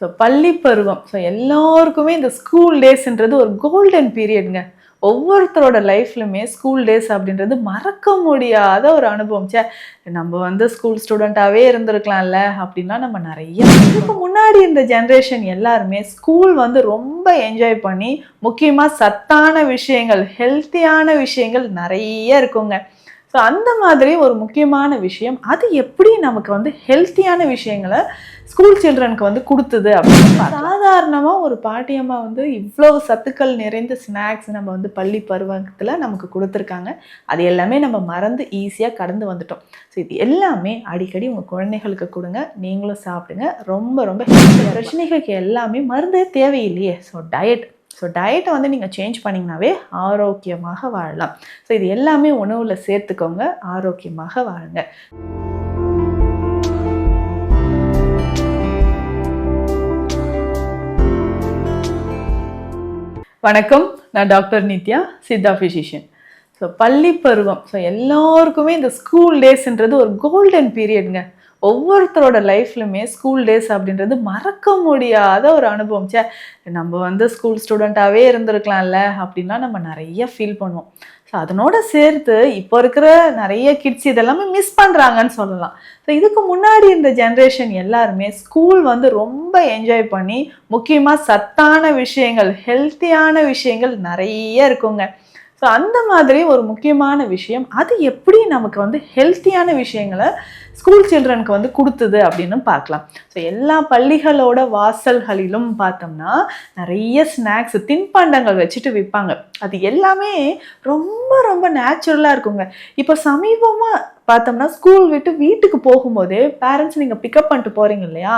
So பள்ளி பருவம். So எல்லாருக்குமே இந்த ஸ்கூல் டேஸ்ன்றது ஒரு கோல்டன் பீரியடுங்க ஒவ்வொருத்தரோட லைஃப்லையுமே ஸ்கூல் டேஸ் அப்படின்றது மறக்க முடியாத ஒரு அனுபவம். சே நம்ம வந்து ஸ்கூல் ஸ்டூடெண்ட்டாகவே இருந்திருக்கலாம்ல அப்படின்னா நம்ம நிறைய இதுக்கு முன்னாடி இந்த ஜென்ரேஷன் எல்லாருமே ஸ்கூல் வந்து ரொம்ப என்ஜாய் பண்ணி முக்கியமாக சத்தான விஷயங்கள் ஹெல்த்தியான விஷயங்கள் நிறைய இருக்குங்க. ஸோ அந்த மாதிரி ஒரு முக்கியமான விஷயம் அது எப்படி நமக்கு வந்து ஹெல்த்தியான விஷயங்களை ஸ்கூல் சில்ட்ரனுக்கு வந்து கொடுத்தது அப்படின்னு சாதாரணமாக ஒரு பாட்டியம்மா வந்து இவ்வளவு சத்துக்கள் நிறைந்த ஸ்நாக்ஸ் நம்ம வந்து பள்ளி பருவத்தில் நமக்கு கொடுத்துருக்காங்க. அது எல்லாமே நம்ம மறந்து ஈஸியாக கடந்து வந்துட்டோம். ஸோ இது எல்லாமே அடிக்கடி உங்கள் குழந்தைகளுக்கு கொடுங்க. நீங்களும் சாப்பிடுங்க. ரொம்ப ரொம்ப பிரச்சனைகளுக்கு எல்லாமே மருந்தே தேவையில்லையே. ஸோ டயட் ஸோ டயட்டை வந்து நீங்கள் சேஞ்ச் பண்ணிங்கனாவே ஆரோக்கியமாக வாழலாம். ஸோ இது எல்லாமே உணவில் சேர்த்துக்கோங்க ஆரோக்கியமாக வாழுங்க. வணக்கம். நான் doctor Nithya Siddha physician so பள்ளி பருவம். ஸோ எல்லாருக்குமே இந்த ஸ்கூல் டேஸ்ன்றது ஒரு கோல்டன் பீரியடுங்க ஒவ்வொருத்தரோட லைஃப்லையுமே ஸ்கூல் டேஸ் அப்படின்றது மறக்க முடியாத ஒரு அனுபவம். சே நம்ம வந்து ஸ்கூல் ஸ்டூடெண்ட்டாகவே இருந்திருக்கலாம்ல அப்படின்லாம் நம்ம நிறைய ஃபீல் பண்ணுவோம். ஸோ அதனோட சேர்த்து இப்போ இருக்கிற நிறைய கிட்ஸ் இதெல்லாமே மிஸ் பண்ணுறாங்கன்னு சொல்லலாம். ஸோ இதுக்கு முன்னாடி இந்த ஜென்ரேஷன் எல்லாருமே ஸ்கூல் வந்து ரொம்ப என்ஜாய் பண்ணி முக்கியமாக சத்தான விஷயங்கள் ஹெல்த்தியான விஷயங்கள் நிறைய இருக்குங்க. ஸோ அந்த மாதிரி ஒரு முக்கியமான விஷயம் அது எப்படி நமக்கு வந்து ஹெல்த்தியான விஷயங்களை ஸ்கூல் சில்ட்ரனுக்கு வந்து கொடுத்தது அப்படின்னு பார்க்கலாம். ஸோ எல்லா பள்ளிகளோட வாசல்களிலும் பார்த்தோம்னா நிறைய ஸ்நாக்ஸ் தின்பண்டங்கள் வச்சுட்டு விற்பாங்க. அது எல்லாமே ரொம்ப ரொம்ப நேச்சுரலாக இருக்குங்க. இப்போ சமீபமாக பார்த்தோம்னா ஸ்கூல் விட்டு வீட்டுக்கு போகும்போதே பேரண்ட்ஸ் நீங்கள் பிக்கப் பண்ணிட்டு போகிறீங்க இல்லையா?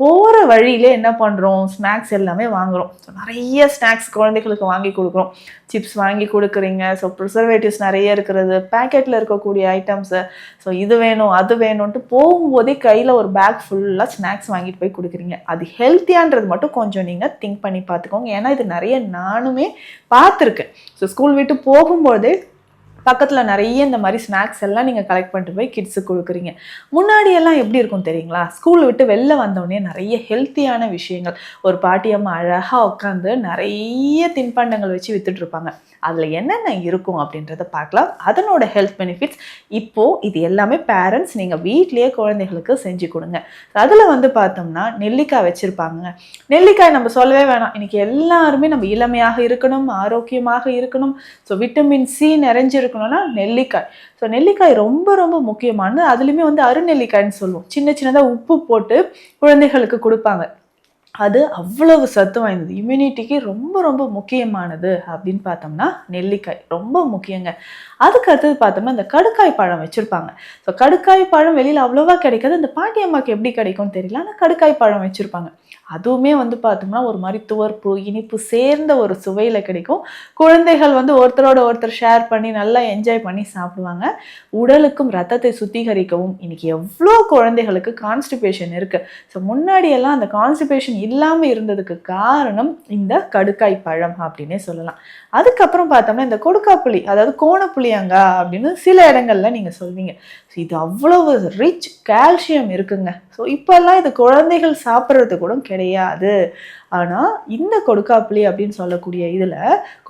போகிற வழியிலே என்ன பண்ணுறோம் ஸ்நாக்ஸ் எல்லாமே வாங்குகிறோம் ஸோ நிறைய ஸ்நாக்ஸ் குழந்தைகளுக்கு வாங்கி கொடுக்குறோம். சிப்ஸ் வாங்கி கொடுக்குறீங்க. ஸோ ப்ரிசர்வேட்டிவ்ஸ் நிறைய இருக்கிறது. பேக்கெட்டில் இருக்கக்கூடிய ஐட்டம்ஸு ஸோ இது வேணும் அது வேணும்ன்ட்டு போகும்போதே கையில் ஒரு பேக் ஃபுல்லாக ஸ்நாக்ஸ் வாங்கிட்டு போய் கொடுக்குறீங்க. அது ஹெல்த்தியான்றது மட்டும் கொஞ்சம் நீங்கள் திங்க் பண்ணி பார்த்துக்கோங்க. ஏன்னா இது நிறைய நானுமே பார்த்துருக்கேன். ஸோ ஸ்கூல் விட்டு போகும்போதே பக்கத்தில் நிறைய இந்த மாதிரி ஸ்நாக்ஸ் எல்லாம் நீங்கள் கலெக்ட் பண்ணிட்டு போய் கிட்ஸுக்கு கொடுக்குறீங்க. முன்னாடி எல்லாம் எப்படி இருக்கும் தெரியுங்களா? ஸ்கூல் விட்டு வெளில வந்தோடனே நிறைய ஹெல்த்தியான விஷயங்கள். ஒரு பாட்டியம்மா அழகாக உட்காந்து நிறைய தின்பண்டங்கள் வச்சு வித்துட்டு இருப்பாங்க. அதில் என்னென்ன இருக்கும் அப்படின்றத பார்க்கலாம். அதனோட ஹெல்த் பெனிஃபிட்ஸ் இப்போது இது எல்லாமே பேரண்ட்ஸ் நீங்கள் வீட்லேயே குழந்தைகளுக்கு செஞ்சு கொடுங்க. அதில் வந்து பார்த்தோம்னா நெல்லிக்காய் வச்சுருப்பாங்க. நெல்லிக்காய் நம்ம சொல்லவே வேணாம். இன்னைக்கு எல்லாருமே நம்ம இளமையாக இருக்கணும் ஆரோக்கியமாக இருக்கணும். ஸோ விட்டமின் சி நிறைஞ்சிருக்கணும்னா நெல்லிக்காய். ஸோ நெல்லிக்காய் ரொம்ப ரொம்ப முக்கியமானது. அதுலேயுமே வந்து அருநெல்லிக்காய்ன்னு சொல்லுவோம். சின்ன சின்னதாக உப்பு போட்டு குழந்தைகளுக்கு கொடுப்பாங்க. அது அவ்வளவு சத்து வாய்ந்தது. இம்யூனிட்டிக்கு ரொம்ப ரொம்ப முக்கியமானது அப்படின்னு பார்த்தோம்னா நெல்லிக்காய். ரொம்ப முக்கியங்க. அதுக்கு அடுத்தது பார்த்தோம்னா இந்த கடுக்காய் பழம் வச்சுருப்பாங்க. ஸோ கடுக்காய் பழம் வெளியில் அவ்வளோவா கிடைக்காது. இந்த பாட்டி அம்மாக்கு எப்படி கிடைக்கும்னு தெரியல. ஆனால் கடுக்காய் பழம் வச்சுருப்பாங்க. அதுவுமே வந்து பார்த்தோம்னா ஒரு மாதிரி துவர்ப்பு இனிப்பு சேர்ந்த ஒரு சுவையில் கிடைக்கும். குழந்தைகள் வந்து ஒருத்தரோட ஒருத்தர் ஷேர் பண்ணி நல்லா என்ஜாய் பண்ணி சாப்பிடுவாங்க. உடலுக்கும் ரத்தத்தை சுத்திகரிக்கவும் இன்றைக்கி எவ்வளோ குழந்தைகளுக்கு கான்ஸ்டிபேஷன் இருக்குது ஸோ முன்னாடியெல்லாம் அந்த கான்ஸ்டிபேஷன் இல்லாமல் இருந்ததுக்கு காரணம் இந்த கடுக்காய் பழம் அப்படின்னே சொல்லலாம். அதுக்கப்புறம் பார்த்தோம்னா இந்த கொடுக்காப்புளி அதாவது கோணப்புளியங்கா அப்படின்னு சில இடங்கள்ல நீங்கள் சொல்வீங்க. ஸோ இது அவ்வளவு ரிச் கால்சியம் இருக்குங்க. ஸோ இப்போல்லாம் இது குழந்தைகள் சாப்பிட்றது கூட கிடையாது. ஆனால் இந்த கொடுக்காப்புளி அப்படின்னு சொல்லக்கூடிய இதில்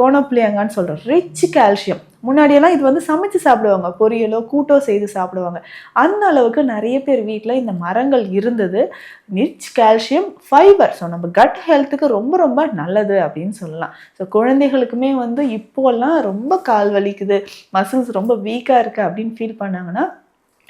கோணப்புளியங்கான்னு சொல்கிறோம் ரிச் கால்சியம் முன்னாடியெல்லாம் இது வந்து சமைச்சு சாப்பிடுவாங்க. பொரியலோ கூட்டோ செய்து சாப்பிடுவாங்க. அந்த அளவுக்கு நிறைய பேர் வீட்டில் இந்த மரங்கள் இருந்தது. ரிச் கால்சியம் ஃபைபர் ஸோ நம்ம கட் ஹெல்த்துக்கு ரொம்ப ரொம்ப நல்லது அப்படின்னு சொல்லலாம். ஸோ குழந்தைகளுக்குமே வந்து இப்போல்லாம் ரொம்ப கால் வலிக்குது. மசில்ஸ் ரொம்ப வீக்காக இருக்குது அப்படின்னு ஃபீல் பண்ணாங்கன்னா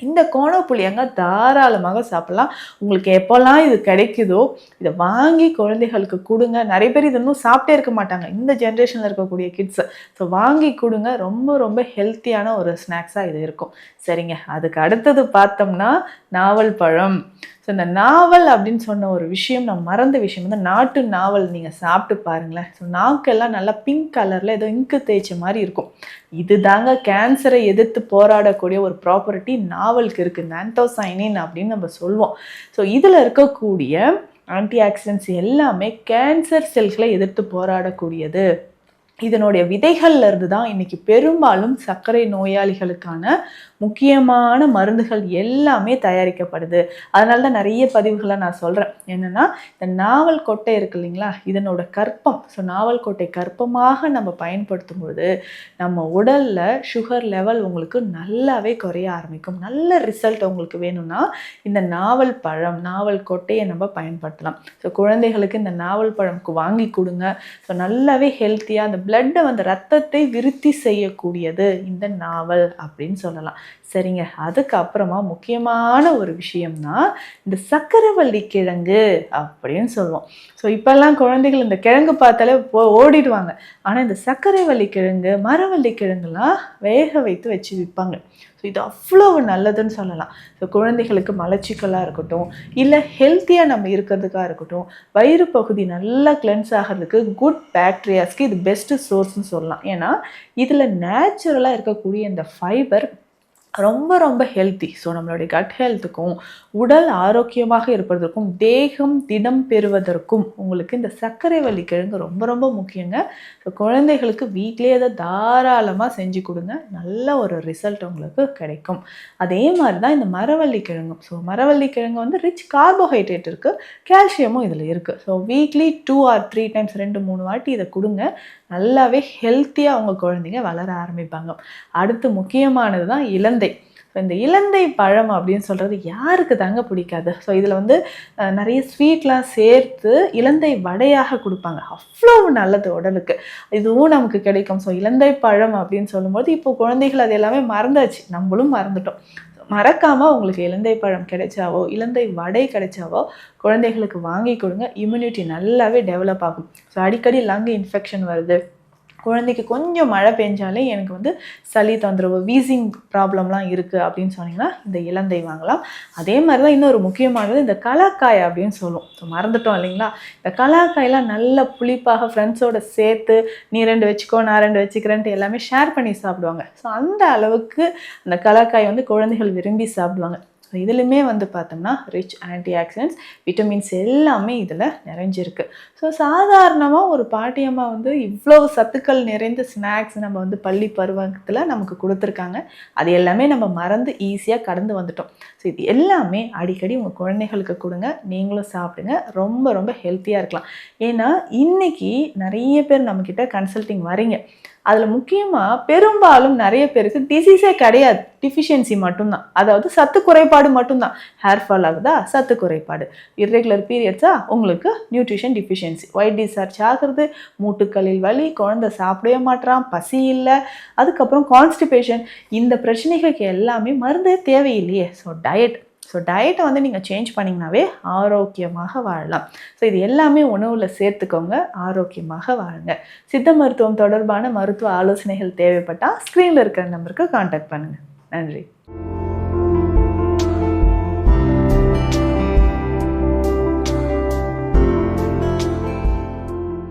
இந்த கோணப்புளியங்க தாராளமாக சாப்பிடலாம். உங்களுக்கு எப்போல்லாம் இது கிடைக்குதோ இதை வாங்கி குழந்தைகளுக்கு கொடுங்க. நிறைய பேர் இது இன்னும் சாப்பிட்டே இருக்க மாட்டாங்க. இந்த ஜென்ரேஷனில் இருக்கக்கூடிய கிட்ஸ் ஸோ வாங்கி கொடுங்க. ரொம்ப ரொம்ப ஹெல்த்தியான ஒரு ஸ்நாக்ஸாக இது இருக்கும். சரிங்க. அதுக்கு அடுத்தது பார்த்தோம்னா நாவல் பழம். ஸோ இந்த நாவல் அப்படின்னு சொன்ன ஒரு விஷயம் நான் மறந்த விஷயம் வந்து நாட்டு நாவல் நீங்கள் சாப்பிட்டு பாருங்களேன். ஸோ நாக்கெல்லாம் நல்லா பிங்க் கலரில் ஏதோ இங்கு தேய்ச்ச மாதிரி இருக்கும். இது தாங்க கேன்சரை எதிர்த்து போராடக்கூடிய ஒரு ப்ராப்பர்ட்டி நாவலுக்கு இருக்குது ஆன்டோசைனின் அப்படின்னு நம்ம சொல்லுவோம் ஸோ இதில் இருக்கக்கூடிய ஆன்டி ஆக்சிடென்ட்ஸ் எல்லாமே கேன்சர் செல்களை எதிர்த்து போராடக்கூடியது. இதனுடைய விதைகள்ல இருந்து தான் இன்னைக்கு பெரும்பாலும் சர்க்கரை நோயாளிகளுக்கான முக்கியமான மருந்துகள் எல்லாமே தயாரிக்கப்படுது. அதனால தான் நிறைய பதிவுகளை நான் சொல்கிறேன் என்னென்னா இந்த நாவல் கொட்டை இருக்கு இல்லைங்களா? இதனோட கற்பம். ஸோ நாவல் கொட்டை கற்பமாக நம்ம பயன்படுத்தும் பொழுது நம்ம உடலில் சுகர் லெவல் உங்களுக்கு நல்லாவே குறைய ஆரம்பிக்கும். நல்ல ரிசல்ட் உங்களுக்கு வேணும்னா இந்த நாவல் பழம் நாவல் கொட்டையை நம்ம பயன்படுத்தலாம். ஸோ குழந்தைகளுக்கு இந்த நாவல் பழம் வாங்கி கொடுங்க. ஸோ நல்லாவே ஹெல்த்தியாக அந்த பிளட்டை வந்து ரத்தத்தை விருத்தி செய்யக்கூடியது இந்த நாவல் அப்படின்னு சொல்லலாம். சரிங்க. அதுக்கப்புறமா முக்கியமான ஒரு விஷயம்னா இந்த சக்கரவள்ளி கிழங்கு அப்படின்னு சொல்லுவோம். ஸோ இப்போல்லாம் குழந்தைகள் இந்த கிழங்கு பார்த்தாலே போ ஓடிடுவாங்க. ஆனால் இந்த சர்க்கரைவள்ளி கிழங்கு மரவள்ளி கிழங்குலாம் வேக வைத்து வச்சு விற்பாங்க. ஸோ இது அவ்வளவு நல்லதுன்னு சொல்லலாம். ஸோ குழந்தைகளுக்கு மலச்சிக்கலாக இருக்கட்டும் இல்லை ஹெல்த்தியாக நம்ம இருக்கிறதுக்காக இருக்கட்டும் வயிறு பகுதி நல்லா கிளென்ஸ் ஆகிறதுக்கு குட் பேக்டீரியாஸ்க்கு இது பெஸ்ட்டு சோர்ஸ்னு சொல்லலாம். ஏன்னா இதில் நேச்சுரலாக இருக்கக்கூடிய இந்த ஃபைபர் ரொம்ப ரொம்ப ஹெல்த்தி ஸோ நம்மளுடைய கட் ஹெல்த்துக்கும் உடல் ஆரோக்கியமாக இருப்பதற்கும் தேகம் திடம் பெறுவதற்கும் உங்களுக்கு இந்த சர்க்கரை வள்ளி கிழங்கு ரொம்ப ரொம்ப முக்கியங்க. ஸோ குழந்தைகளுக்கு வீட்டிலே அதை தாராளமாக செஞ்சு கொடுங்க. நல்ல ஒரு ரிசல்ட் உங்களுக்கு கிடைக்கும். அதே மாதிரி தான் இந்த மரவள்ளி கிழங்கும். ஸோ மரவள்ளி கிழங்கு வந்து ரிச் கார்போஹைட்ரேட் இருக்குது கால்சியமும் இதில் இருக்குது so weekly two or three times ரெண்டு மூணு வாட்டி இதை கொடுங்க. நல்லாவே ஹெல்த்தியாக அவங்க குழந்தைங்க வளர ஆரம்பிப்பாங்க. அடுத்து முக்கியமானது தான் இளம் இலந்தை. ஸோ இந்த இலந்தை பழம் அப்படின்னு சொல்கிறது யாருக்கு தாங்க பிடிக்காது? ஸோ இதில் வந்து நிறைய ஸ்வீட்லாம் சேர்த்து இலந்தை வடையாக கொடுப்பாங்க. அவ்வளோ நல்லது உடலுக்கு. இதுவும் நமக்கு கிடைக்கும். ஸோ இலந்தை பழம் அப்படின்னு சொல்லும்போது இப்போ குழந்தைகள் அது எல்லாமே மறந்தாச்சு. நம்மளும் மறந்துட்டோம். மறக்காமல் உங்களுக்கு இலந்தை பழம் கிடைச்சாவோ இலந்தை வடை கிடைச்சாவோ குழந்தைகளுக்கு வாங்கி கொடுங்க. இம்யூனிட்டி நல்லாவே டெவலப் ஆகும். ஸோ அடிக்கடி லங் இன்ஃபெக்ஷன் வருது. குழந்தைக்கு கொஞ்சம் மழை பெஞ்சாலே எனக்கு வந்து சளி தொந்தரவு வீசிங் ப்ராப்ளம்லாம் இருக்குது அப்படின்னு சொன்னீங்கன்னா இந்த இலந்தை வாங்கலாம். அதே மாதிரி தான் இன்னொரு முக்கியமானது இந்த கலாக்காய் அப்படின்னு சொல்லுவோம் ஸோ மறந்துட்டோம் இல்லைங்களா? இந்த கலாக்காயெல்லாம் நல்ல புளிப்பாக ஃப்ரெண்ட்ஸோட சேர்த்து நீ ரெண்டு வச்சுக்கோ நான் ரெண்டு வச்சுக்கிறேன்ட்டு எல்லாமே ஷேர் பண்ணி சாப்பிடுவாங்க. ஸோ அந்த அளவுக்கு அந்த கலாக்காய் வந்து குழந்தைகள் விரும்பி சாப்பிடுவாங்க. ஸோ இதுலையுமே வந்து பார்த்தோம்னா ரிச் ஆன்டி ஆக்சிடென்ட்ஸ் விட்டமின்ஸ் எல்லாமே இதில் நிறைஞ்சிருக்கு. ஸோ சாதாரணமாக ஒரு பாட்டியம்மா வந்து இவ்வளோ சத்துக்கள் நிறைந்த ஸ்நாக்ஸ் நம்ம வந்து பள்ளி பருவத்தில் நமக்கு கொடுத்துருக்காங்க. அது எல்லாமே நம்ம மறந்து ஈஸியாக கடந்து வந்துட்டோம். ஸோ இது எல்லாமே அடிக்கடி உங்கள் குழந்தைகளுக்கு கொடுங்க. நீங்களும் சாப்பிடுங்க. ரொம்ப ரொம்ப ஹெல்த்தியாக இருக்கலாம். ஏன்னா இன்றைக்கி நிறைய பேர் நம்மக்கிட்ட கன்சல்டிங் வரீங்க அதில் முக்கியமாக பெரும்பாலும் நிறைய பேருக்கு டிசீஸே கிடையாது. டிஃபிஷியன்சி மட்டும்தான். அதாவது சத்து குறைபாடு மட்டும்தான். ஹேர் ஃபால் ஆகுதா? சத்து குறைபாடு. இர்ரெகுலர் பீரியட்ஸா உங்களுக்கு நியூட்ரிஷன் டிஃபிஷியன்சி ஒயிட் டிசார்ஜ் ஆகுறது மூட்டுக்களில் வலி குழந்தை சாப்பிடவே மாட்றான் பசி இல்லை. அதுக்கப்புறம் கான்ஸ்டிபேஷன் இந்த பிரச்சனைகளுக்கு எல்லாமே மருந்தே தேவையில்லையே. ஸோ டயட் ஸோ டயட்டை வந்து நீங்கள் சேஞ்ச் பண்ணிங்கனாவே ஆரோக்கியமாக வாழலாம். ஸோ இது எல்லாமே உணவில் சேர்த்துக்கோங்க ஆரோக்கியமாக வாழுங்க. சித்த மருத்துவம் தொடர்பான மருத்துவ ஆலோசனைகள் தேவைப்பட்டால் ஸ்க்ரீனில் இருக்கிற நம்பருக்கு காண்டாக்ட் பண்ணுங்கள் நன்றி.